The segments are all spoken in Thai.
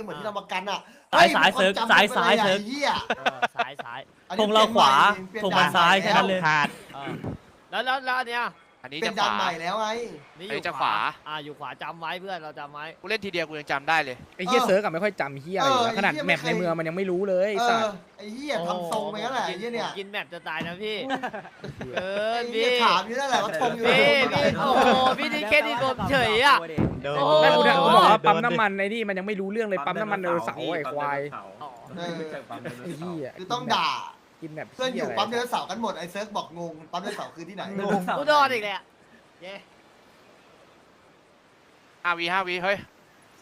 ก็เหมือนที่เรามากันอะซ้ายซ้ายฮ้เซิร์ฟมึงจำซ้ายไปซ้ายลอะเซิร์ฟไอ้เหี้ยเออซ้ายซ้ายอันธนี้งเราขวาเปลี่ยนธงมันซ้ายแค่นั้นเลย ขาดเออแล้วแล้วแล้วอันเนี้ย อันนี้เปลี่จะยนขด่านวา ใหม่แล้วไงนี่อันอนี้ยู่จะขวา อ่าอยู่ขวาจำไว้เพื่อนเราจำไว้ กูเล่นทีเดียวกูยังจำได้เลย ไอ้เฮียเซิร์กอะไม่ค่อยจำเฮียอะไรอยู่แล้วเออขนาดไอ้เหี้ยแมไม่ปเคในย เมืองมันยังไม่รู้เลยไอ้เอสัอตว์ไอ้เหี้ยทำทรงไปงั้นแหละไอ้เหี้ยเนี่ยผมกินแมปจะตายนะพี่ เอไอ้อเหี้พี่ยถามอยู่นั่นแหละว่าธงอยู่ไหนพี่พี่โอ้โหพี่นี่แค่นี้ผมเฉยอะ เดิน โอ้ แม่กูโหถามกูบอกว่าปั๊มน้ำมันไอ้นี่มันยังไม่รู้เรื่องเลยปั๊มน้ำมันเดลเสาร์ไอ้ควายอ๋อเออ ไอ้เฮียคือต้องด่า กินแบบเพื่อนอเฮียยู่อะไรปั๊มเดือนเสาร์กันหมดไอ้เซิร์ฟบอกงงปั๊มเดือนเสาร์คือที่ไหนกูโดนอีกแล้วเย้ห้าวีห้าวีเฮ้ย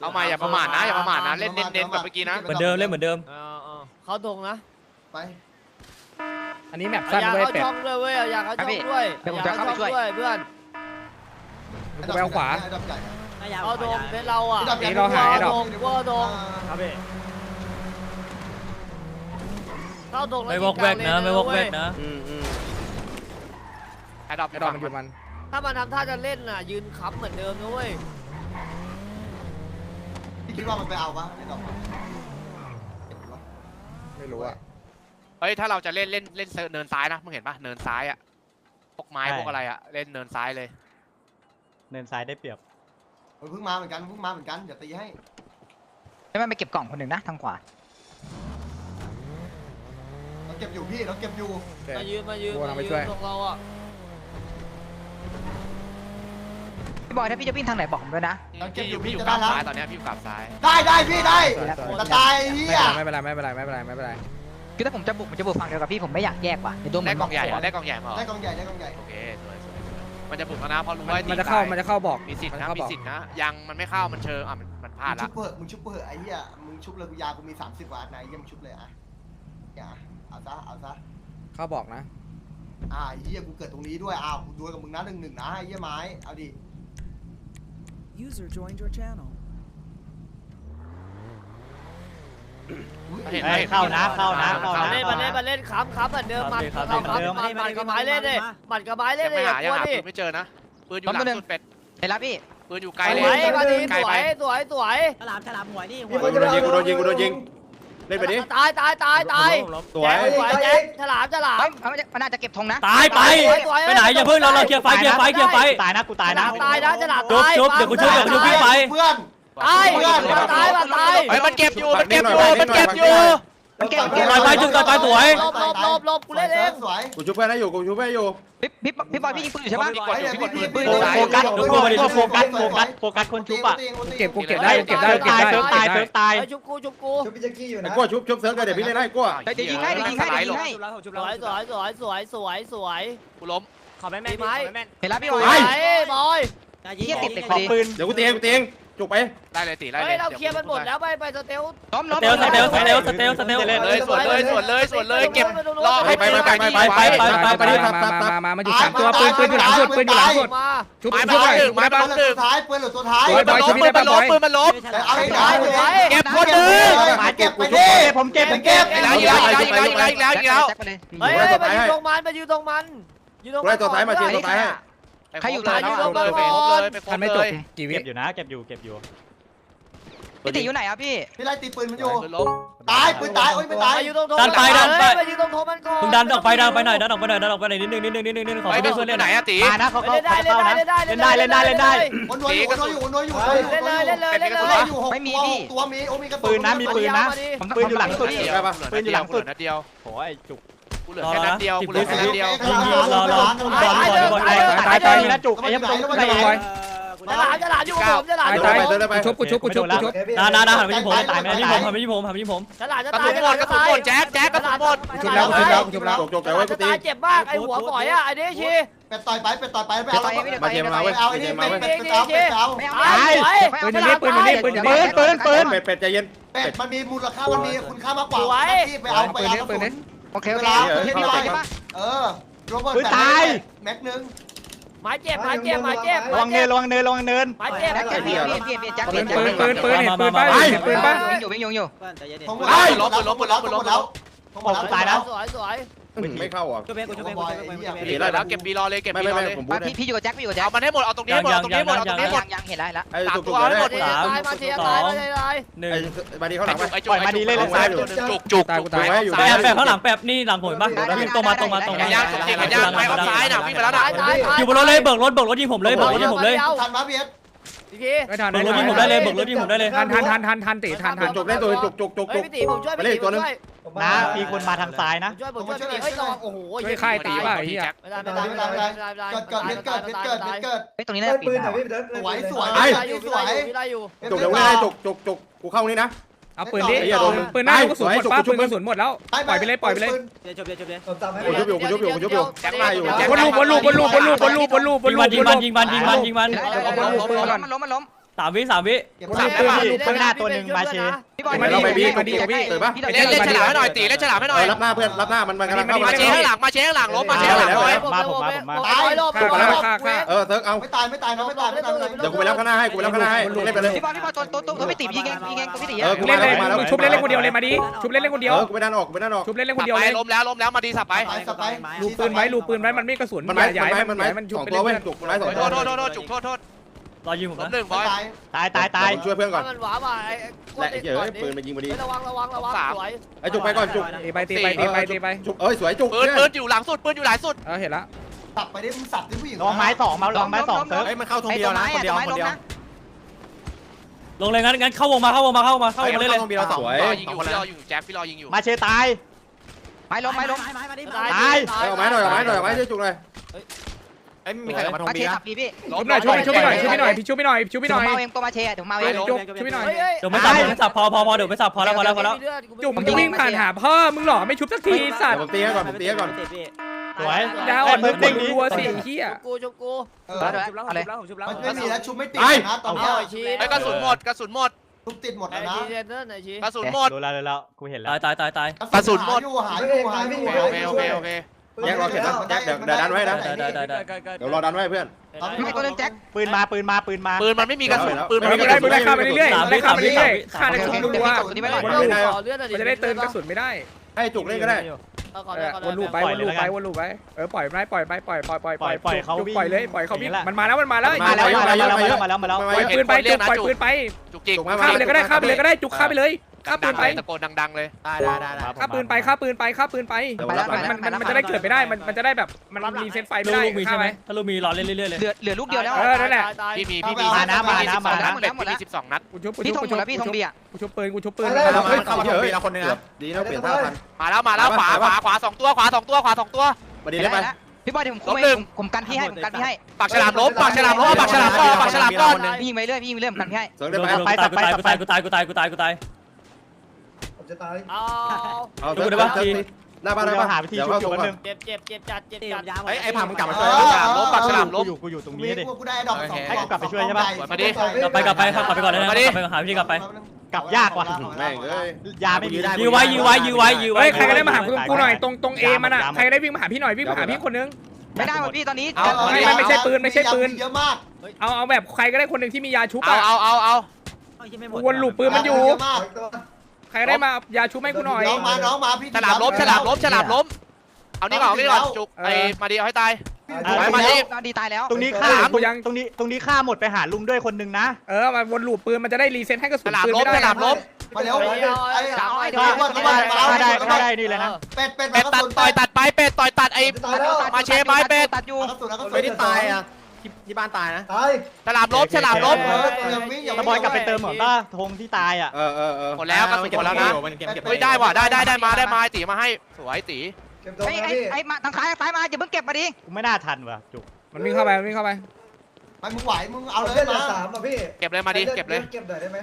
เอาใหม่อย่าประมาทนะอย่าประมาทนะเล่นเน้นๆแบบเมื่อกี้นะเหมือนเดิมเล่นเหมือนเดิมเออเออเขาตรงนะไปอันนี้แมปเอาสั้นอยากเว้ยเขาเป็ดช่องด้วยเว้ยเอาอยากเขาช่องด้วยเดี๋ยวผมอยากจะเข้าไปช่วยด้วยเพื่อนกูไปเอาขวาไอ้ดอกใหญ่อะเอาตรงเพชรเราอะไอ้ดอกใหญ่นี่เราหาไอ้ดอกตรงว่าตรงครับพี่ เข้าตรงแล้วไม่วอกแวกนะ ไม่วอกแวกนะ อืมอืมไอ้ดอกไอ้ดอกมันหยุดมัน ถ้ามันทำท่าจะเล่นน่ะ ยืนค้ำเหมือนเดิมนะเว้ยพี่คิดว่ามันไปเอาปะไอ้ดอกไม่รู้อะเฮ้ยถ้าเราจะเล่นเล่นเล่นเนินซ้ายนะมึงเห็นปะเนินซ้ายอะพวกไม้ใช่พวกอะไรอะเล่นเนินซ้ายเลย เนินซ้ายได้เปรียบมันเพิ่งมาเหมือนกันเพิ่งมาเหมือนกันเดี๋ยวตีให้ให้มันไปเก็บกล่องคนหนึ่งนะทางขวา เราเก็บอยู่พี่เราเก็บอยู่แต่มายืนมายืนกูกำลัมางไปยืช่วยนตรงเราอะพี่บอยถ้าพี่จะวิ่งทางไหนบอกผมด้วยนะเราเก็บอยู่พี่พี่อยู่จะกได้ลางแล้วซ้ายตอนเนี้ยพี่อยู่กลางซ้าย ได้ได้พี่ได้สวยสวยจะตายไอ้เฮียไม่เป็นไรไม่เป็นไรไม่เป็นไรไม่เป็นไรไม่เป็นไรคือถ้าผมจะบุกผมจะบุกฝั่งเดียวกับพี่ผมไม่อยากแยกว่ะเดี๋ยวโดนได้มันกล่องใหญ่เหรอได้กล่องใหญ่มาเหรได้อกองใหญ่ได้กองใหญ่โอเคสวยสวยสวยมันจะบุกแล้วนะเพราะรู้ว่ามันจะเข้ามันจะเข้าบอกมีสิทธิ์มันนะเข้ามีบอกสิทธิ์นะยังมันไม่เข้ามันเชิงอะมันมันพลาดมึงละชุบเปิดมึงชุบเปิดไอ้เหี้ยมึงชุบเลยกูยากูมี30กว่าอันไหนเหี้ยังชุบเลยอะอย่า เอาซะเอาซะเข้าบอกนะ อ่าไอ้เหี้ยกูเกิดตรงนี้ด้วยอ้าวกูดวลกับมึงนะหนึ่งหนึ่งนะไอ้เหี้ยไม้เอาดิ User joined your channel. อุ๊ยเห็นเฮ้ยเข้านะเข้านะเข้ามานะ เล่นมาเล่นมาเล่นค้ำค้ำเหมือนเดิมมันครับค้ำครับค้ำเหมือนเดิมมันมันกับไม้เล่นเลยมันกับไม้เล่ยันงเลยไม่อย่าหากยังลัวหาดิปืนไม่เจอนะปืนอยู่หลังสุดเป็ดเห็นแล้วพี่ ปืนอยู่ไกลสเลวยยมาดีไกลสวไปยสวยสวยฉลามฉลามหัวนี่หัมีวคนจะมาเอากูโดนยิงกูโดนยิง เล่นไปดิ ตายตายตายตายสวยแจ็คสวยแจ็คฉลามฉลาม เฮ้ยมันจะมันน่าจะเก็บธงนะตายไป ไปไหนอย่าเพิ่งเราเราเคลียร์ไฟเคลียร์ไฟเคลียร์ไฟตายนะกูตายนะตายนะฉลามจุ๊บตายจุ๊บเดี๋ยวกูช่วยเดี๋ยวกูช่วยพี่ไป เพื่อน ตายมาตายมาตาย เฮ้ยมันเก็บอยู่มันเก็บอยู่มันเก็บอยู่ มันเก็บต่อยไปจุ๊บต่อยไปสวย หลบหลบหลบหลบกูเล่นเองสวย กูชุบเพื่อนให้อยู่กูชุบเพื่อนให้อยู่ พี่พี่พี่บอยพี่ยิงปืนอยู่ใช่ปะพี่กดอยู่พี่กดปืนปืปืนนโฟซ้ายกัสดูกูมาดิโฟกัสโฟกัสโฟกัสคนชุบอะเก็บกูเก็บได้เก็บได้เก็บได้เซิร์ฟตายเซิร์ฟตายไอ้ชุบกูชุบกูชุบพี่แจ็คกี้อยู่ไอ้นะกลัวชุบชุบเซิร์ฟกันเดี๋ยวพี่เล่นให้กลัวเดี๋ยวยิงให้เดี๋ยวยิงให้เดี๋ยวยิงให้สวยสวยสวยสวยสวยสวยกูล้มขอแม่แม่ตีไม้เห็นแล้วพี่สบวอยยบอยเฮียติดเหล็กขพออดีปืนเดี๋ยวกูตีเองกูตีเอง จุกไปได้เลยตีได้เฮ้เลยยเราเคลียร์มันหมดแล้วไปไปสเตล ล้มสล้มเตลสเตลสเตลสเตลสเตลเลยสวนเลยสวนเลยสวนเลยเก็บรอให้ไปไปไปไปไปไปไปไปดิมามามามามาอยู่สามตัวปืนปืนอยู่หลังสุดปืนอยู่หลังสุดมาชุบไม้ชุบมาหน่อย หนึ่งไม้มาปืนเหลือตัวท้ายปืนเหลือตัวท้ายสวยปืนมันล้มปืนมันล้มปืนมันล้มเอาให้ได้เลยเก็บคนหนึ่งมาเก็บไปดิผมเก็บผมเก็เก็บบอีกแล้วอีกแล้วอีกแล้วอีกแล้วอีกแล้วอีกแล้วแจ็คไปเลยเฮ้ยมายืนตรงมันมายืนตรงมันยืนตรงกูไล่ตัวท้ายมาเชียร์ตัวท้ายให้ ใครอยู่เลตายยเลยไปครบเลยไปครทับนไม่เลจบยกี่วิเก็บอยู่นะเก็บอยู่เก็บอยู่พี่ติอยู่ไหนอะพี่พี่ไล่ตีปืนมันอยู่ปืนล้มตายปืนตายโอ้ยไม่ตายมายืนตรงโถดันไปดันไปมายืนตรงโถมันก่อนมึงดันออกไปดันออกไปหน่อยดันออกไปหน่อยดันออกไปหน่อยนิดนึงนิดนึงนิดนึงนิดนึงขอไอ้เพื่เป็อนนปืเพื่อนนไหเล่นนอะตี มานะเขาเขาเล่นได้เล่นเข้าได้นะ เล่นได้เล่นได้เล่นได้เล่นได้ วนวนอยู่วนวนอยู่วนวนอยู่เล่นเลยเล่นเลยเล่นเลยอยู่หกตัวมีโอ้มีกระปืนนะมีปืนนะ ผมปืนอยู่หลังสุดเดียวปืนอยู่หลังสุด นัดเดียว โอ้ยจุก กูเหลือแค่นัดเดียวกูเหลือแค่นัดเดียวยิงยิงรอรอบอลบอลบอลตายตายมีนะจุกไอ้ยังตายจุกตายไอ้ยังฉลามฉลามอยู่กับผมฉลามตายอยู่ตายกับผมกูชุบกูชุบกูชุบกูชุบนานานาหันไปที่ผมตายไม่ได้ที่ผมหันไปที่ผมหันไปที่ผมฉลามจะกระตาสุยนหมดกระสุนหมดแจ๊คแจ๊คกระสุนหมดกูชุบแล้วกูชุบแล้วกูชุบแล้วจกจกแต่ไว้กูจะตีตายเจ็บมากไอหัวฝอยอะไอเดชีเป็ดต่อยไปเป็ดต่อยไปไปเอามาเชียร์มาเว้ยเอาไอ้นี่เป็ดเป็ดเอาเป็ดเอาไม่เอาตายสวยปืนอยู่นี่ปืนอยู่นี่ปืนอยู่นี่ปืนปืนเป็ดเป็ดใจเย็นเป็ดมันมีมูลค่ามันมีคุณค่ามากกว่าที่ไปเอาไปปืนเอานี้ปืนนี้ โอเคโอเคพี่บอยใช่ปะเออโรเบิร์ตแม็กนึงไม้เจ็บไม้เจ็บไม้เจ็บระวังเนินระวังเนินระวังเนินไม้เจ็บแจ็คเก็บพี่พี่พี่แจ็คปืเก็นบปืนปืนปืนเห็นปืนป่ะเห็นปืนป่ะวิ่งอยู่วิ่งอยู่อยู่ผมหมดแล้วหมดแล้วหมดแล้วหมดแล้วหมดแล้วสวยสวยตายแล้วสวยสวยต ไม่เข้าอะช่วยเบสกูช่วยเบสกูช่วยเบสกูช่วยเบสเห็เก็นบแล้วแล้วเก็บบีรอเลยเก็บไม่บีไม่รอไม่เลยผมพูมาดพี่พี่อยู่กับแจ็คพี่อยู่กับแจ็คเอามันให้หมดเอาตรงนี้ให้หมดเอาตรงนี้ให้หมดเอาตรงนี้ให้หมดยังยังเห็นแล้วเห็นแล้วไอ้สามจุกตัจุวกให้ได้หมดตายมาเชียร์ตายมาเชียร์ตายหนึ่งไอ้บาดีเข้าหลังไปไอ้จุกไอ้จุกปล่อยมาดีเล่นเลยซ้ายตัวหนึงจุกจุกตายกูตายซ้แปบแปบข้างหลังแปบนี่หลังผมเห็นปะวิ่งตรงมาตรงมาตรงเห็มานยังจุกจริงเห็นยังไม้ออฟซ้ายน่ะวิ่งไปแล้วนะตายตายตายอยู่บนรถเลยเบิกรถเบิกรถยิงผมเลยเบิกรถยิงผมเลยทันปะเบียด อีกทีไม่ทันเบิกรถยิงผมได้เลยเบิกรถยิงผมได้เลยทันทันทันทันทันตีทันทันจุกได้ตัวจุกจุกจุกเฮ้จุยกพี่ตีผมช่วยไปพี่เล่นตีอีกตัวหนึ่ง ช่วยนะมีคนมาทางซ้ายนะช่วยผมช่วยพี่ตีเฮ้ยระวังโอ้โหช่วยค่ายตีป่ะไอ้เหี้ยไม่ได้ไม่ได้ไม่ได้ไม่ได้ไม่ได้เกิดเกิดเบียดเกิดเบียดเกิดเบียดเกิดเฮ้ยตรงนี้น่าจะปิดนะสวยสวย ไอ้อยู่สวยพี่ได้อยู่ จุกเดี๋ยวไม่ได้จุกจุกจุกกูเข้านี่นะ เอาปืนดิไอ้เหี้ยโดน ปืนหน้ากระสุนหมดจุกป้าจุปืกนกระสุนหมดแล้วปล่อยไปเลยปล่อยไปเลยเดี๋ยวจบเดี๋ยวจบเดี๋ยวกูยุบอยู่กูยุบอยู่กูยุบอยู่แจ็คมาอยู่แจ็คบนลูกบนลูกบนลูกบนลูกบนลูกบนลูกบนลูกยิงมันยิงมันยิงมันยิงมันยิงมันมันล้มมันล้มมันล้ม สามวิสามวิเก็บสามปืนวิอยู่ข้างหน้าตัวหนึ่งมาเชพี่บอยเราไปบีมาดีจุกพี่เกิดปะเล่นเล่นฉลามให้หน่อยตีเล่นฉลามให้หน่อยรับหน้าเพื่อนรับหน้ามันมันกำลังเข้ามามาเชข้างหลังมาเชข้างหลังล้มมาเชข้างหลังร้อยเออเซิร์กเอาไม่ตายไม่ตายนะไม่ตายไม่ตายเดี๋ยวกูไปรับข้างหน้าให้กูไปรับข้างหน้าให้เล่นไปเลยพี่บอยพี่บอยตัวตัวตัวพี่ตียิงเองยิงเองตัวพี่ตีเออเล่นเลยมึงชุบเล่นเล่นคนเดียวเลยมาดิชุบเล่นเล่นคนเดียวเออกูไปดันออกกูไปดันออกชุบเล่นเล่นคสันบเดียวไปเลยล้มแล้วล้มแล้วมาดีสับไปไปสไปลูกปืนไว้ลูกปืนไว้มันไม่กระสุนมันไม้ใหญ่มันไม้มันมันไม้มันชุสบองไปตัวเรื่เว้อยยจุกไม้สองโทตัวษโทษโทษโทษจุกโทษโทษ รอยิงผมล้มนะหนึ่งบอย ตายตายตายตายช่วยเพื่อนก่อนมันหวาบ่าไอ้และเดี๋ยวปืนมายิงพอดี ระวังระวังระวังสวยไอ้จุกไปก่อนจุก ตีไปตีไปตีไปตีไปจุกเอ้ยสวยจุกปืนปืนอยู่หลังสุดปืนอยู่หลังสุด เออเห็นละสับไปได้มึงสับได้ผู้หญิงลองไม้สองมาลองไม้สองเซิร์ฟไอ้มันเข้าทงเดียวนะคนเดียวคนเดียวลงเลยงั้นงั้นเข้าวงมาเข้าวงมาเข้าวงมาเข้าวงมาเล่นเลยสวยรอยิงอยู่พี่รอยิงอยู่แจ็คพี่รอยิงอยู่มาเชตาย ไม้ล้มไม้ล้มไม้ไม้ดิตายเอาไม้หน่อยเอาไม้หน่อยเอาไม้ช่วยจุกเลย มีใครมาทงมาเชบีขับพี่พี่ชุบหน่อยชุบชุบไปหน่อยชุบไปหน่อยพี่ชุบไปหน่อยชุบไปหน่อยเมาเองตัวมาเชเดี๋ยวเมาเอง จุกชุบไปหน่อยเดี๋ยวไม่สับเดี๋ยวไม่สับพอพอพอเดี๋ยวไม่สับพอแล้วพอแล้วพอแล้วจุกมึงจะวิ่งผ่านหาพ่อมึงหล่อไม่ชุบสักทีสัตว์ผมตีให้ก่อนผมตีให้ก่อนสวยดาวแออะบมึมึงงเด้เด้งงดีดีวัวสิเฮียกูชุบกูเออชุบแล้วชุบแล้วผมชุบแล้วมันไม่มีแล้วชุบไม่ติดนะตอนเอานี้ไอ้ชีไอ้กระสุนหมดกระสุนหมดชุบติดหมดไอ้แล้วนะชีเซนเตอร์ไหนชีกระสุนหมดรู้แล้วรู้แล้วกูเห็นแล้วตายตายตายกระสุนหมดอยู่หายอยู่หายอยู่โอเคโอเคโอเค แจ็ครอเก็บนะแจ็คเดี๋ยวเดี๋ยวดันไว้นะ ได้ได้ได้ได้เดี๋ยวรอดันไว้เพื่อน ไม่ตัวนึงแจ็คปืนมาปืนมาปืนมาปืนมันไม่มีกระสุนปืนมึมันงไม่มีกได้ระมึสุงนได้ฆ่าไปเรื่อยๆได้ฆ่าไปเรื่อยๆฆ่าได้ชุบรัวต่อเลือดมันจะได้เติมกระสุนไม่ได้ให้จุกเล่นก็ได้วนลูปไปวนลูปไปวนลูปไปเออปล่อยไปปล่อยไปปล่อยปล่อยปล่อยปล่อยปล่อยเขาปล่อยเลยปล่อยเขาวิ่งมันมาแล้วมันมาแล้วมาแล้วมาแล้วมาแล้วมาแล้วมาแล้วปล่อยปืนไปจุกปล่อยปืนไปจุกจิกฆ่าไปเลยก็ได้ฆ่าไปเลยก็ได้จุกฆ่าไปเลย ฆ่าปืดันงไปเลยตะโกนดัง ๆ เลย ได้ได้ได้ได้ ฆ่าปืนไปฆ่าปืนไปฆ่าปืนไปไปแล้วมันมันมันจะได้เกิดไม่ได้มันมันจะได้แบบมันรีเซ็ตไฟไม่ลูได้กมีฆ่าใช่ไหไปมถ้าลูกมีรอเล่นเรื่อยๆเลยเหลือเหลือลูกเดียวแล้วพี่มีพี่มีมานะมานะมานะเป็ดพี่มีสิบสองนัด กูชุบกูพี่ชุทบงหมดแล้วพี่ทงเบียร์กูชุบปืนกูชุบปืนเข้ามาทีละคนนึงนะดีนะเปลี่ยนท่าทันมาแล้วมาแล้วขวาขวาขวาสองตัวขวาสองตัวขวาสองตัวมาดีเล่นไปพี่บอยเดี๋ยวผมคุมให้ผมกันพี่ให้ผมกันพี่ให้ปากฉลามล้มปากฉลามล้มปากฉลามก่อนปากฉลามก่อน พี่ยิงไปเรื่อยพี่ยิงไปเรื่อยผมกันพี่ให้เซิร์กโดได้นไปไปกูตายกูตายกูตายกูตายกูตายกูตาย กูตายเอาเอาเซิร์กได้ปะหน้าบ้านได้ปะเดี๋ยวเข้าตรงก่อนเจ็บเจ็บเจ็บจัดเจ็บจัดไอ้ไอ้ผ่ามึงกลับมาเอช่วยอฉลามล้มปากฉลามล้มกูอยู่กูอยู่ตรงมีนี้ดิกูกูได้ดอกสองให้กูกลับไปช่วยใช่ปะมาดิกลับไปกลับไปครับกลับไปก่อนเลยนะกลับไปหาพี่กลับไปกลับยากว่ะแม่งเอ้ยยาไม่มียื้อไว้ยื้อไว้ยื้อไว้ยื้อไว้เฮ้ยใครก็ได้มาหากูหน่อยตรงตรงเอมันอะใครได้วิ่งมาหาพี่หน่อยวิ่งมาหาพี่คนนึงไม่ได้หมดพี่ตอนนี้ไม่ใช่ปืนไม่ใช่ปืนเยอะมากเอาเอาแบบใครก็ได้คนหนึ่งที่มียาชุบเอาอะเอาเอาเอาวนลูปปืนมันอยู่เยอะมาก ใครก็ได้มายาชุบให้กูหน่อย น้องมา น้องมาพี่ฉลามล้มฉลามล้มฉลามล้ม เอานี่ก่อนเอานี่ก่อนจุกไอ้มาดีเอาให้ตายไปมาดิดีตายแล้ว ตรงนี้ฆ่าตรงนี้ตรงนี้ฆ่าหมดไปหาลุงด้วยคนนึงนะ เออมาวนลูปปืนมันจะได้รีเซ็ตให้กระสุฉนลามปืนล้มไม่ได้ฉลามล้มมาเร็วฆ่าได้ฆ่าได้นี่เลยนะ เป็ดเป็ดเป็ดตัดต่อยตัดไปเป็ดต่อยตัดไอ้มาเชฟไม้เป็ดตัดอยู่กระสุนกระสุนไม่ได้ตายอะ ที่บ้านตายนะฉลามล้มฉลามล้มเออยังวิ่งยังตะบอยกลับไปเติมเหมือนป้าธงที่ตายอะ เออเออเออหมดแล้วกระสุนหมดแล้วนะมันเก็บเก็บ เฮ้ยได้ว่ะได้ได้ได้มาได้มาตีมาให้สวยตีไอ้ไอ้ไอ้มาทางซ้ายซ้ายมาอย่าเพิ่งเก็บมาดิกูไม่น่าทันว่ะจุกมันวิ่งเข้าไปมันวิ่งเข้าไปมันมึงไหวมึงเอาเลยมาเก็บเลยมาดิเก็บเลย เก็บหน่อยได้ไหม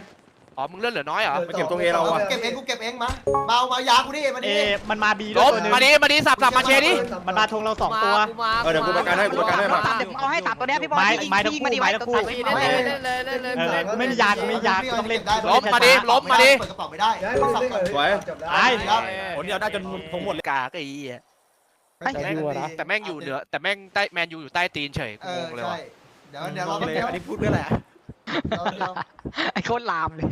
อ๋อ มึงเลือดเหลือน้อยเหรอ มาเก็บตรงเอเราอะเก็บเองกูเก็บเองมาเบามายากูดิมาเอดิมันมาบีด้วล้ยมตัวนึงมาดิ มาดิ สับสับมาเชดิ มันมาธงเราสองตัว เออเดี๋ยวกูประกันให้กูประกันให้มาตัดเดี๋ยวผมเอาให้ตัดตัวเนี้ยพี่บอลพี่ยิงพี่ยิงมาดีไว้ตัวตัดเล่นเลยเล่นเลยเล่นเลยเออกูไม่มียากูไม่มียากูต้องเล่นล้มมาดิล้มมาดิ เปิดกระเป๋าไม่ได้ย้ายไปเรื่อยๆจับได้ตายผลเดียวได้จนทงหมดเลยกาก็อีอะแต่ยูนะแต่แม่งอยู่เหนือแต่แม่งใต้แมนยูอยู่ใต้ตีนเฉยเอกูงองเลยใช่ว่ะเดี๋ยวเดี๋ยวเราเลเดี๋ยยวอันนี้พูดเพื่ออะไรอะ ไอ้โคตรลามเลย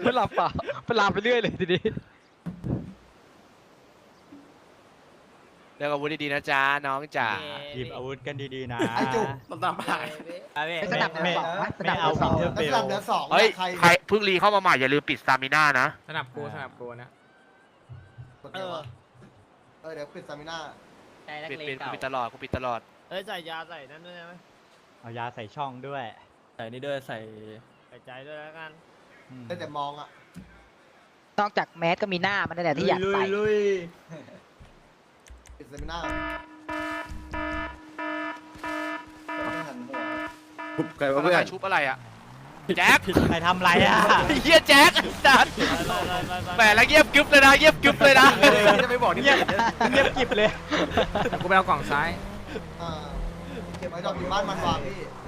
โคตรลามเปล่าเป็นลามไปเรื่อยเลยทีนี้เลือกอาวุธดีๆนะจ๊ะน้องจ๋าหยิบอาวุธกันดีๆนะไอ้จุกตามไปเป็นสนับเหลือสองวะสนับเหลืเอาอสองเยอะแล้วสลับเหลือสองเฮ้ยใครใครเพิ่งรีเข้ามาใหม่อย่าลืมปิดสตามิน่านะ สนับกูสนับกูนะเออ เออเดี๋ยวปิดสตามิน่าใจนักปิดเลปิงดเก่าปิดตลอดกูปิดตลอดเฮ้ยใส่ยาใส่นั่นด้วยไหมเอายาใส่ช่องด้วย ใส่นี่ด้วยใส่ใส่ใจด้วยแล้วกันอืมได้แต่มองอะนอกจากแมสก็มีหน้ามันนั่นแหละที่อยากใส่ปิดสตามิน่าใครวะเพื่อนชุบอะไรอะแจ็คใครทำไรอะเฮียแจ็คจัดแหมแล้วเงียบกึ๊บเลยนะเงียบกึ๊บเลยนะจะไม่บอกนี่เงียบเงียบกริบเลยแต่กูไปเอากล่องซ้ายอ่าเก็บไว้ดอกอยู่บ้านมันวางพี่ทุ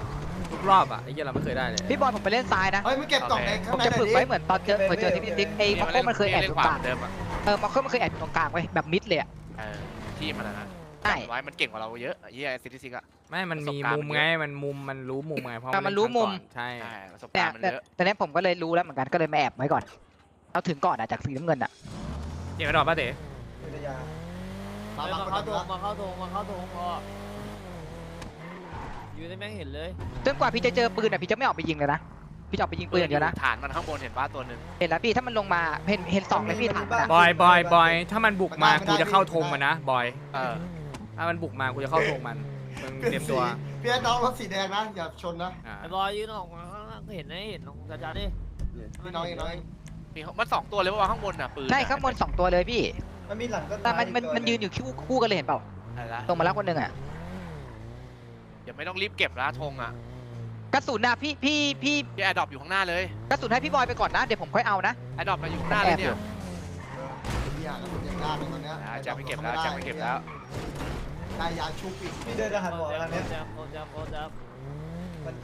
กรอบอะไอ้เหี้ยเราไม่เคยได้เลยพี่บอลผมไปเล่นซ้ายนะ เฮ้ยไม่เก็บกล่องในผข้างมในจะหน่ฝึอกยไว้ดิเหมือนตอนเจอเหมือนเจอที่พี่ติ๊กไอ้มาโค้มันเคยแอบอยู่ตรงกลางเดิมอะเออมาโค้มันเคยแอบอยู่ตรงกลางไว้ยแบบมิดเลยอะเออที่มันนะใช่ไว้มันเก่งกว่าเราเยอะเฮียซิติซิกอะไม่มันมีประสบการณ์มุมไงมันมุมมันรู้มุมไงเพราะแต่มันรู้มุมเล่นครั้งก่อนใช่ใช่ประสบแต่การณ์มันแต่เยอะแต่เนี้ยผมก็เลยรู้แล้วเหมือนกันก็เลยมาแอบไว้ก่อนเอาถึงก่อนอะจากสีน้ำเงินอะเดี๋ยวกระดอกป้าเต๋มามามาเข้าเข้าทตัวงมาเข้าทงมาเข้าทงพอ อยู่ในแม่งเห็นเลยจนกว่าพี่จะเจอปืนอะพี่จะไม่ออกไปยิงเลยนะพี่จะออกไปยิงปืนอย่างเดียวนะฐานมันข้างบนเห็นป้าตัวหนึ่งเห็นแล้วพี่ถ้ามันลงมาเห็นเห็นสองเลยพี่ถามมันอะบอยบอยบอยถ้ามันบุกมากูจะเข้าธงมันนะบอยเออถ้ามันบุกมากูจะเข้าธงมันมึงเตรียมตัวพี่ให้น้องรถสีแดงนะอย่าชนนะอ่าไอ้บอยยืนออกมาข้างล่างก็เห็นนะเห็นลงจ้าๆดิพี่น้องเองน้องเองมีมันสองตัวเลยว่าข้างบนอะปืนใช่ข้างบนสองตัวเลยพี่มันมีหลังก็แต่มันมันมันยืนอยู่คู่คู่กันเลยเห็นเปล่าอะไรนะลงมาแล้วคนหนึ่งอะ อย่าไม่ต้องรีบเก็บนะธงอะกระสุนอะพี่พี่พี่พี่แอร์ดรอปอยู่ข้างหน้าเลยกระสุนให้พี่บอยไปก่อนนะเดี๋ยวผมค่อยเอานะ แอร์ดรอปมาอยู่ข้างหน้าเลยเนี่ยพี่อะมันยังยากเลยตอนเนี้ยอ่าจะไปเก็บแล้วจะไปเก็บแล้วได้ยาชุบอีกพี่เดินจะหันหัวทางนี้จะโคจะโคจะมาดิ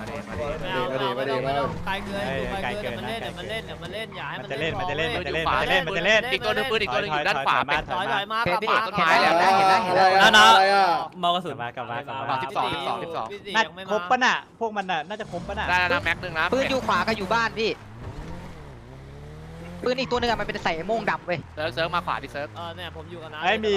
มาดิไม่เอาไม่เอาไม่ต้องไม่ต้องไกลเกินดูไกลเกินมันเล่นเดี๋ยวมันเล่นเดี๋ยวมันเล่นอย่าให้มัมันนจะเล่นมันจะเล่นมันจะเล่นขวามันจะเล่นมันจะเล่นอีกตัวหนึงปืนอีกตัวหนึงอยู่ด้านขวาเป็นถอยถอยมากลับพี่มาต้นไม้แล้วเห็นแล้วเห็นแล้วเห็นแล้ว อะไรนะอะนะอะไรอะเมากระสุนมากลับมากลับมาสิบสองสิบสองสิบสองน่าครบปะน่ะพวกมันน่ะน่าจะครบปะน่ะได้แล้วนะแม็กหนึ่งนะปืนอยู่ขวากับอยู่บ้านพี่ ปืนอีกตัวหนึงอะมันเป็นใส่โม่งดำเว้ย เซิร์ฟเซิร์ฟมาขวาดิเซิร์ฟเออเนี่ยผมอยู่กับน้าไอ้ยมี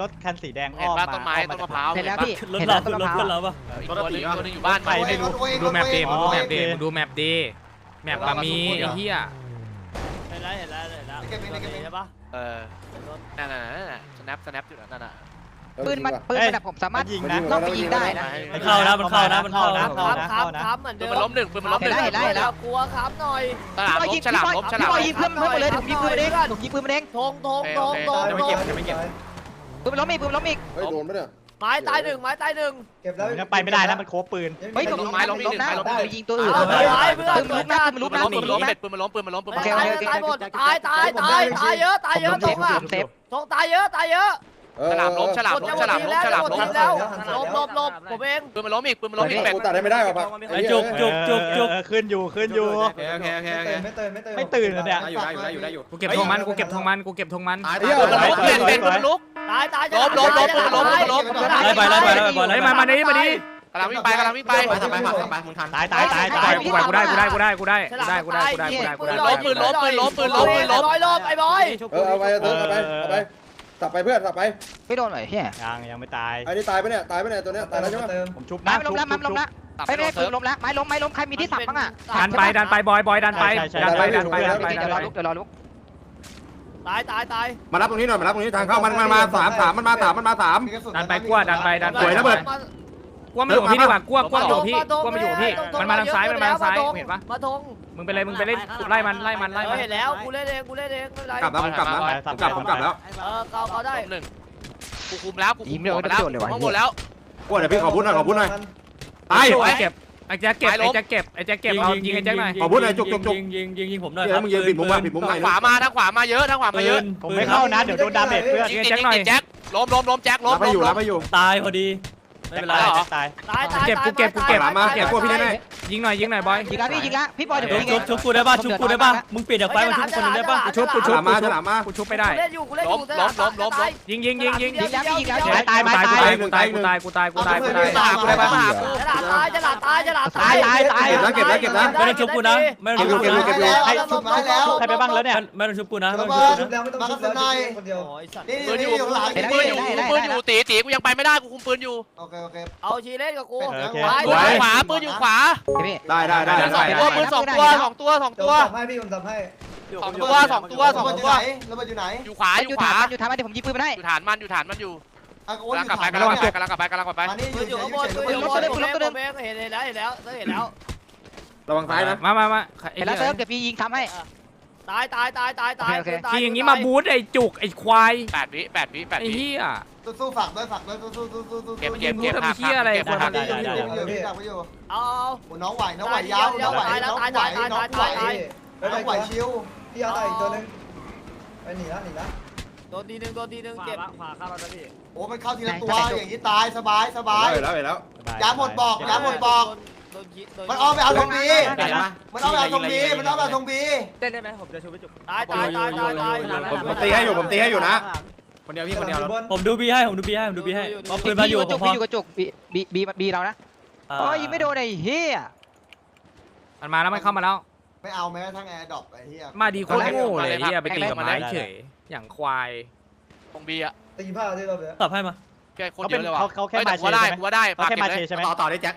รถคันสีแดงเห็อ้นอมป่ะมาต้นไม้อ้อต้นมะพร้าวเห็นแล้วพี่ รถเห็นเราแล้วต้นคือรมะถพร้าว เพื่อนเราปะ เอออีกตัวหนึงอีกตัวหนึงอยู่บ้านไปไม่รู้ ดูแมปดีมึงดูแมปดีมึงดูแมปดีแมปมามีไอ้เหี้ยเห็นแล้วเห็นแล้วเห็นแล้วใช่ปะเออนั่นน่ะนั่นน่ะสแนปสแนปอยู่นั่นน่ะ ปืนมันปืนมันอะผมสามารถยิงนะต้องไปยิงได้นะ มันเข้านะมันเข้านะมันเข้านะครับเข้าครับนะครับเหมือนปืเดินมมันล้มหนึ่งปืนมันล้มหนึ่งเห็นแล้วเห็นแล้วกลัวครับหน่อยฉลามล้มฉลามล้มฉลามพี่บล้อยมยิงเพื่อนเพื่อนหมดเลยผมยิงปืนมันเองผมยิงปืนมันเองทงทงทงทงจะไม่เก็บจะไม่เก็บปืนมันล้มอีกปืนมันล้มอีกเฮ้ยโดนปะเนี่ยไม้ตายหนึ่งไม้ตายหนึ่งมันยังไปไม่ได้นะมันโคบปืนเฮ้ยผมล้มนะล้มนะผมยิงตัวอื่นเอาไปไว้เพื่อนปืนมันลุกนะปืนมันลุกปืนนะมันล้มปืนมันเป็ลุดกปืนมันล้มปืนมันล้มปืนโอมันเคล้มโอเคตายหมดตายตายตายตายเยอะตายเยอะผมทล้งมอะผมเซฟทงตายเยอะตายเยอะเออ ฉลามล้มฉลามหมดล้มจะหมฉดลามทีล้มแล้วฉลามหมดล้มทีแล้วหลบหลบหลบผมเองปืนมันล้มอีกปืนมันล้มอีกเป็ดกูตัดได้ไม่ได้ว่ะปะไอ้จุกจุกจุกจุกขึ้นอยู่ขึ้นอยู่โอเคโอเคโอเคโอเคไม่ตื่นเลยเนี่ยได้อยู่ได้อยู่ได้อยู่ได้อยู่กูเก็บธงมันกูเก็บธงมันกูเก็บธงมันตายเหี้ยปืนมันล้มเป็ดเป็ดปืนมันลุกตายตายล้มล้มล้มล้มล้มล้มไล่ไปไล่ไปไล่ไปไล่เฮ้ยไปมามาดิมาดิกำลังวิ่งไปกำลังวิ่งไปไปทำไปทำไปมึงทันตายตายตายกูตายได้กูได้กูได้กูได้กูได้กูได้กูได้กูได้กูได้กูได้ปืนล้มปืนล้มปืนล้มปืนล้มปืนล้มบอยลบไอ้บอยเออเอาไปเติมเอาไปเอาไป สับไปเพื่อนสับไปไม่โดนหน่อยเฮียยังยังไม่ตาย ไอ้นี่ตายปะเนี่ยตายปะเนี่ยตัวเนี้ยตายแล้วใช่ไหมผมชุบไม้นะมันล้มแล้วไม้มันล้มแล้วไม่ไม่ปืนล้มแล้วไม้ล้มไม้ล้มใครมีที่สับบ้างอะดันไปดันไปบอยบอยดันไปดันไปดันไปดันไปเดี๋ดัยวนรอไปลุกเดี๋ยวรอลุกตายตายตายมารับตรงนี้หน่อยมารับตรงนี้ทางเข้ามันมันมาสามสามมันมาสามมันมาสาม ดันไปกว่าดันไปดันไปสวยระเบิดกว่ามาอยู่กับพี่ดีกว่ากว่ากว่ามาอยู่กับพี่กว่ามาอยู่กับพี่มันมาทางซ้ายมันมาทางซ้ายเห็นปะมาทง มึงไปเลยมึงไปเล่นไล่มันไล่มันไล่มัน เห็นแล้วกูเล่นเองกูเล่นเองไม่เป็นไรกลับแล้วผมกลับแล้วผมกลับผมกลับแล้วเออเขาเขาได้หนึ่งกูคุมแล้วกูคุมหัวแล้วทั้งหมดแล้วกลัวเดี๋ยวพี่ขอพูดหน่อยขอพูดหน่อยตายไอ้เก็บไอ้แจ็คเก็บไอ้แจ็คเก็บไอ้แจ็คเก็บเอายิงไอ้แจ็คหน่อยขอพูดหน่อยจุกจุกจุกยิงยิงยิงยิงผมหน่อยเดี๋ยวมึงยืนปิดมุมมาปิดมุมไหนทางขวามาทางขวามาเยอะทางขวามาเยอะผมไม่เข้านะเดี๋ยวโดนดาเมจเพื่อนยิงติดยิงติดแจ็คล้มล้มล้มแจ็คล้มรับไปล้อยู่มรับไปอยู่ตายพอดี ไม่เป็นไรตายเหรอ ตายตายตายเก็บกูเก็บกูเก็บตายมาตาย เก็บพวกพี่แน่ยิงหน่อยยิงหน่อยบอยยิงแล้วพี่ยิงแล้วพี่บอยเดี๋ยวชุผมบยิงชุบชุบกูได้ป่ะชุบกูได้ป่ะมึงเปลี่ยนจากไฟมาชุบคนหนึงได้ป่ะกูชุบกูชุบฉลามมาฉลามมา กูชุบไม่ได้ กูเล่นอยู่กูเล่นอยู่ล้มล้มล้มล้มยิงยิงยิงยิงยิงแล้วพี่ยิงแล้วเดี๋ยวตายตายกูตายตายกูตายกูตายกูตายกูตายกูตายมาหากูได้ปะมาหากูจะหลาตายจะหลาตายจะหลาตายตายตายตาย เก็บแล้วเก็บแล้วเก็บแล้ว ไม่ต้องชุบกูนะไม่ต้องชุบกูนะเก็บอยู่ให้แล้วให้แล้วใครไปบ้างแล้วเนี่ยไม่ต้องชุบกูนะไม่ระต้องชุเบิบดกูนะมากระสุนหน่อยโอ้ยสัตว์นี่ปืนนี่อยู่อยู่ข้างหลังคุมปืนอยู่คุมปืนอยู่ตีตีกูยังไปไม่ได้กูคุมปืนอยู่โอเคโอเค เอาชีเล่นกับกูเป็ดโอเคนะปืนอยู่ขวาปืนอยู่ขวาพี่ได้ได้ได้สองได้ตัวปืนสองตัวสองตัวสองตัวให้พี่ผมทำให้สองตัวสองตัวสระองเบิดอตัยู่วไหนระเบิดอยู่ไหนอยู่ขวาออยู่ยู่ขฐานวามันอยู่ฐานมันเดี๋ยวผมยิงปืนไปให้อยู่ฐานมันอยู่ฐานมันอยู่อะโอ้ยกำอลังยู่กลับไปฐานกำลังกลับไปกำลังกลับไปมานี่อปืนอยู่ยู่ข้างบนเฉปืยนๆอยู่ข้างบนผมเองเห็นเห็นแล้วเห็นแล้วเห็นแล้วระวังซ้ายนะมามามาเห็นแล้วเซิร์ฟเดี๋ยวพี่ยิงทำให้ ตายตายตายตายตายที่อย่างนี้มาบูทไอ้จุกไอ้ควายแปดวิแปดวิแปดไอ้วิ เหี้ย สู้ๆฝากด้วยฝากด้วยสู้ๆสู้ๆสู้ๆสู้ๆเก็บยิเก็บงบูเก็ทบทำเหี้ยอะไร เก็บคนภามัพนอยู่อยู่อยู่อยู่ดักไว้อยู่เอา โอ้น้องไหวน้องไหวยาวน้องไหวน้องไหวน้องไหวน้องไหวชิวพี่เอาต่ออีกตัวนึงไปหนีละหนีละโดนทีนึงโดนทีนึงเจ็บโอ้มันเข้าทีละตัวอย่างนี้ตายสบายสบายเห็นแล้วเห็นแล้ว ยาหมดบอก ยาหมดบอก โดนยิโดน มันอ้อมไปเอาธงบีเห็นปะมันอ้อมไปเอาธงบีมันอ้อมไปเอาธงบีเต้นได้ไหมผมจะชุบไปจุกตายตายตายตายตายผมผมตีให้อยู่ผมตีให้อยู่นะคนเดียวพี่คนเดียวบนผมดูบีให้ผมดูบีให้ผมดูบีให้เอาปืนมาพี่ออยู่ยู่กระผจุกมพอพี่อยู่กระจุกบีบีบีบีเรานะโอ้ยยิงไม่โดนไอ้เหี้ยมันมาแล้วมันเข้ามาแล้วไม่เอาแม้กระทั่งแอร์ดรอปไอ้เหี้ยมาดีโคตรโง่เลยไอ้เหี้ยไปตีกับไม้เฉยอย่างควายตรงบีอะตีผ้าที่เราเหลือสับให้มาแค่คนเดียวเลยว่ะเขาเขาแค่แต่กูว่าได้กูว่าได้เขาแค่มาเชเลยใช่ไหมต่อต่อได้แจ็ค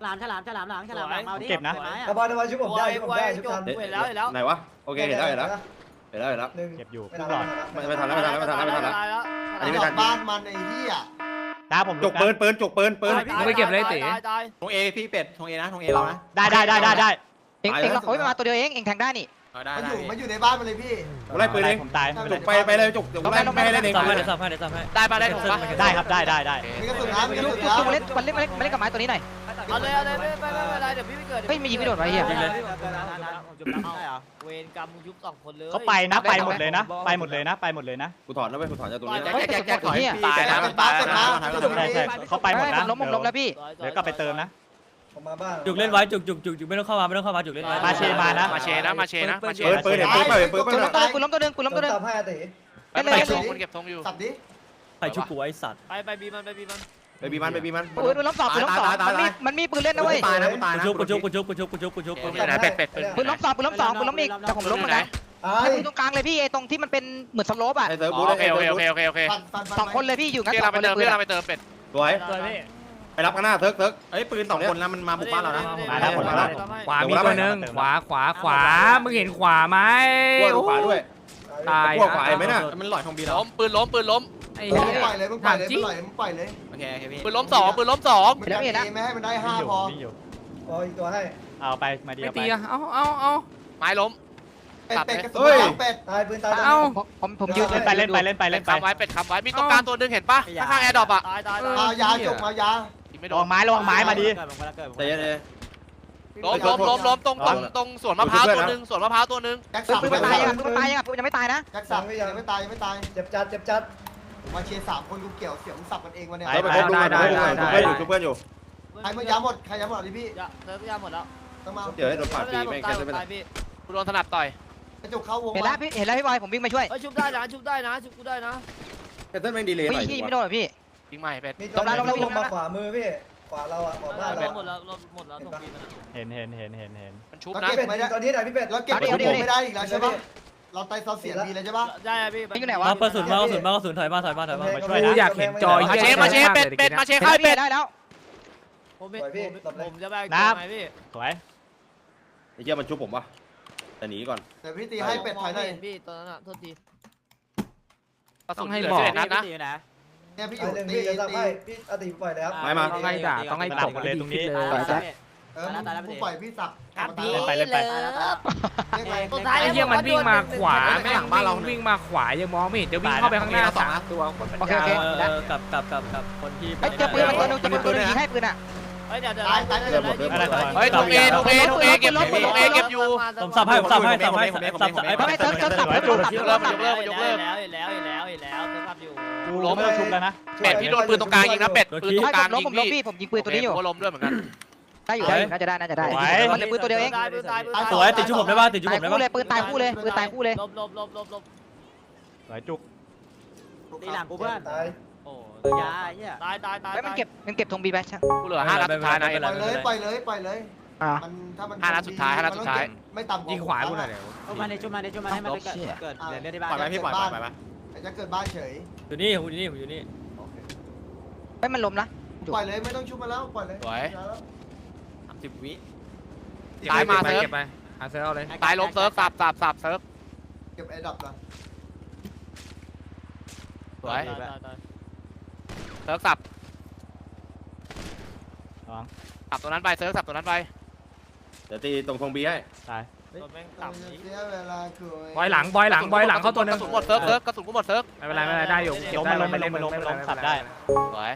ฉลามฉลามฉลามหลังฉลามหลังมาดิเก็บนะกระบาลกระบาลชุบผมได้ชุบผมได้ชุบทันเห็นแล้วเห็นแล้วไหนวะโอเคเห็นแล้วเห็นแล้วเห็นแล้วเห็นแล้ว หนึ่งเก็บอยู่ไม่ทันไม่ทันแล้วไม่ทันแล้วไม่ทันแล้วไม่ทันแล้ว อันนี้ไม่ทันบ้านมันไอ้เหี้ยตาผมจุกปืนปืนจุกปืนปืนตายทงเอพี่เป็ดทงเอนะทงเอเรานะได้ได้ได้ได้ได้เอ็งเอ็งโอ้ยมันมาตัวเดียวเองเอ็งแทงได้นี่เออได้มันอได้ยู่มันอยู่ในบ้านมันเลยพี่ผมไล่ปืนเองผมตายจุกไปไปเลยจุกจุกไล่ไม่ให้เล่นเองสับให้เดี๋ยวสับให้เดี๋ยวสับให้ได้ปะได้ถูกปะได้ครับได้ได้ได้มีกระสุนนะมีกระจุสุกนจุกนะจุกมาเล่นมาเล่นมาเล่นมาเล่นกับไม้ตัวนี้หน่อย เอาเลยเอาเลยไม่ไม่ไม่เป็นไรเดี๋ยวพี่ไม่เกิดเฮ้ยไม่ยิงไม่โดนวะไอ้เหี้ย เวรกรรมมึงยุบสองคนเลยเขาไปนะไปหมดเลยนะ ไปหมดเลยนะ ไปหมดเลยนะกูถอนแล้วไปกูถอนจากตรงนี้ แจ็คแจ็คแจ็คถอยตายนะเป็ดมาเป็ดมาใช่ใช่เขาไปหมดผนะมล้มผมล้มแล้วพี่ เดี๋ยวกลับไปเติมนะ ผมมาบ้านจุกเล่นไว้จุกจุกจุกจุกไม่ต้องเข้ามาไม่ต้องเข้ามาจุกเล่นไว้มาเชมานะ มาเชนะมาเชนะมาเชปืนปืนเห็นปืนเปล่าเห็นปืนปืนล้เปมล่าตัวนึงปืนล้มตัวนึงปืนล้มตัวนึงตับให้อาติ ไปเก็บทงมันเก็บทงอยู่สับดิใครชุบกูไอ้สัตว์ไปไปบีมันไปบีมัน ไปบีมันไปบีมันปืนล้มสองปืนล้มสองมันมีมันมีปืนเล่นนะเว้ยตายนะกูตายกูนะชุบกูชุบกูชุบกูชุบกูชุบกูชุบอยู่ไหนเป็ดเป็ดเป็ดปืนล้มสองปืนล้มสองปืนล้มอีกแต่ผมล้มเหมือนกันไอ้ให้ปืนตรงกลางเลยพี่ไอ้ตรงที่มันเป็นเหมือนสโลปอะไอ้เซิร์ฟบูโอได้เคโอเคโอเคโอเคโอเคฟันฟันฟันสองคนเลยพี่อยู่งั้นเรียกสอเรางไปคนเลเติยมปืเรียนกเราไปเติมเป็ดสวยไปรับข้างหน้าเซิร์ฟเซิร์ฟเอ้ยปืนสองคนแล้วมันมาบุกบ้านเรานะขวามีตัวนึงขวาขวาขวามึงเห็นขวาไหมพวกขวาด้วยตายพวกขวาเห็นไหมน่ะมันหลอยทองบีเราล้มปืนล้มปืนล้ม ไอ้มึเหี้งย ปล่อยเลยมึงปล่อยเลยมึงปล่อยมึงปล่อยเลย โอเคโอเคพี่ปืนล้มสองปืนล้มสองมึงจะไม่ให้มันได้ห้าพอเอาอีกตัวให้เอาไปมาดีไม่เอาไปตีอะเอาเอาเอา ไม้ล้มเป็ดเป็ดกระสุนหลังเป็ด ตายปืนตายเอาผมผมผมยืนเล่นไปเล่นไปเล่นไปเป็เล่ดนไปคำไว้เป็ดคำไว้มีตรงกลางตัวนึงเห็นปะข้างแอร์ดรอปอะตายตายตายมายาจุกมายาไม่โดระวันงไม้ระวังไม้มาดีใจเย็นเลยล้มล้มล้มล้มตรงตรงตรงสวนมะพร้าวตัวนึงสวนมะพร้าวตัวนึง แจ็คปืนสับปืนมันตายยังปืนมันตายยังปืนยังไม่ตายนะ แจ็คสับยังไม่ตายยังไม่ตาย เจ็บจัดเจ็บจัด มาเชียร์สามคนกูเกี่ยวเสียงสับกันเองวะเนี่ยเซิร์ฟไปพบดูหน่อยดูเพื่อนอยู่ดูเพื่อนอยู่ใครมึงยาหมดใครยาหมดดิพี่ยาเติมยาหมดแล้วต้องมาเดี๋ยวให้โดนปาดปีไม่แค่ไม่เป็นไรตายพี่กูโดนถนัดต่อยกระจุกเข้าวงเห็นแล้วพี่เห็นแล้วพี่บอยผมวิ่งมาช่วยเฮ้ยชุบได้นะชุบได้นะชุบกูได้นะแค่เต้นแม่งดีเลยหน่อยพี่ไม่โดนหรอพี่ยิงใหม่เป็ดมีตัวลงมาขวามือพี่ขวาเราอะขวาบ้านเราหมดแล้วหมดแล้วตรงบีมันเห็นเห็นเห็นเห็นเห็นมันชุบเรานะเก็บเป็ดไม่ได้ตัวนี้หน่อยพี่เป็ดเราเก็บกระจุกไม่ได้อีกแล้วใช่ปะ เราไต่ซอเสียบีเลยใช่ปะได้พี่พี่อยู่ไหนวะมาเปิดศูนย์มากระสุนมากระสุนถอยมาถอยมาถอยมามาช่วยกูนะอยากเห็นจอมาเชมาเชเป็ดเป็ดมาเชเห็นค่ายแล้วเป็พี่ดได้แล้วผมผมจะแบกไหมพี่สวยไอ้เหี้ยมันชุบผมปะแต่หนีก่อนเดี๋ยวพี่ตีให้เป็ดถอยหน่อยพี่ตอนนั้นอะโทษทีกระสุนเหลือสิบเอ็ดนัดนะเนี่ยพี่อตายยู่หนึ่งตีพี่จะตีทำให้พี่อาติปล่อยแล้วไม้มาต้องให้ด่าต้องให้ตบเลยตรงนี้ เลยเออมึงปล่อยพี่สับเล่นไปเล่นไปไอ้เหี้ยมันวิ่งมาขวาแม่งวิ่งมาขวายังมองไม่เห็นจะวิ่งเข้าไปข้างหน้าสามตัวโอเคโอเคเออเออกลับกลับกลับกลับคนที่เฮ้ยเจอปืนมันตัวนึงเจอปืนตัวนึงยิงให้ปืนอะ เฮ้ยเดี๋ยวเดี๋ยว เฮ้ยตรงเอตรงเอตรงเอเก็บอยู่ตรงเอเก็บอยู่ ผมสับให้ผมสับให้สับให้สับสับไอ้ไม่เซิร์ฟเซิร์ฟสับเซิร์ฟยกเลิกมันยกเลิกมันยกเลิกแล้วแล้วแล้วแล้วแล้วเซิร์ฟอยู่ยกูล้มไม่ต้องชุบแล้วนะ เป็ดพี่โดนปืนตรงกลางยิงนะเป็ดปืนตรงไม่กผลางมล้มยิงผมล้มพี่พี่ผมยิงปืนตัวนี้อยู่ ก็ล้มด้วยเหมือนกัน ได้อยู่ได้อยู่น่าจะได้น่าจะได้ไหว มันเหลือปืนตัวเดียวเองตายปืนตายปืนตายสวยติดชุบผมได้ป่ะติดชุบตาผยมได้คู่ป่ะเลยปืนตายคู่เลยปืนตายคู่เลยลบลบลบลบลบสวยจุกตีหลังกูเพื่อนตายโอ้ยาไอ้เหี้ยตายตายตายเฮ้ยมันเก็บมันเก็บธงบีแบ็คช่างกูเหลือห้านัดสุดท้ายนะไม่เอ็เป็นนไรปล่อยเลยปล่อยเลยปล่อยเลยอะมันถ้ามันห้านัดสุดท้ายห้านัดสุดท้าย ไม่ต่ำกว่ายิงขวากูหน่อยเดี๋ยวชุบมันดิชุบมันดิชุบมันให้มันไปเกิดเกิดเดี๋ยวเดี๋ยวที่บ้านปล่อยไปพี่ปล่อยปล่อยไปแต่จะเกิดบ้านเฉยอยู่นี่ผมอยู่นี่ผมอยู่นี่ เฮ้ยมันล้มนะ ปล่อยเลยไม่ต้องชุบมาแล้วปล่อยเลยสวยสาม สิบวิ ตายมาเซิร์ฟเก็บไปหาเซิร์ฟเอาเลยตายล้มเซิร์ฟสับสับสับเซิร์ฟเก็บไอ้ดับละสวยตายตายตายเซิร์ฟสับระวัง สับตัวนั้นไปเซิร์ฟสับตัวนั้นไปเดี๋ยวตีตรงธงบีให้ตายโดนแม่งต่ำอีกเสียเวลาคุยบอยหลังบอยหลังบอยหลังเข้าตัวหนึกงระสุนหมดเซิร์ฟเซิร์ฟกระสุนกูหมดเซิร์ฟไม่เป็นไรไม่เป็นไรได้อยู่เก็บล้มได้มันล้มมันล้มมันล้มมันล้มสับได้ สวย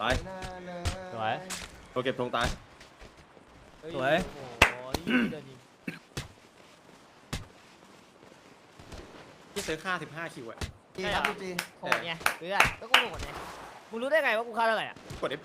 ตายสวย โอเก็บธงตาย สวย ที่ซื้อค่าสิบห้าคิวอะจีครับพี่จี โหดไงเพื่อนก็กูโหดไงมึงรู้ได้ไงว่ากูฆ่าเท่าไหร่อะ กด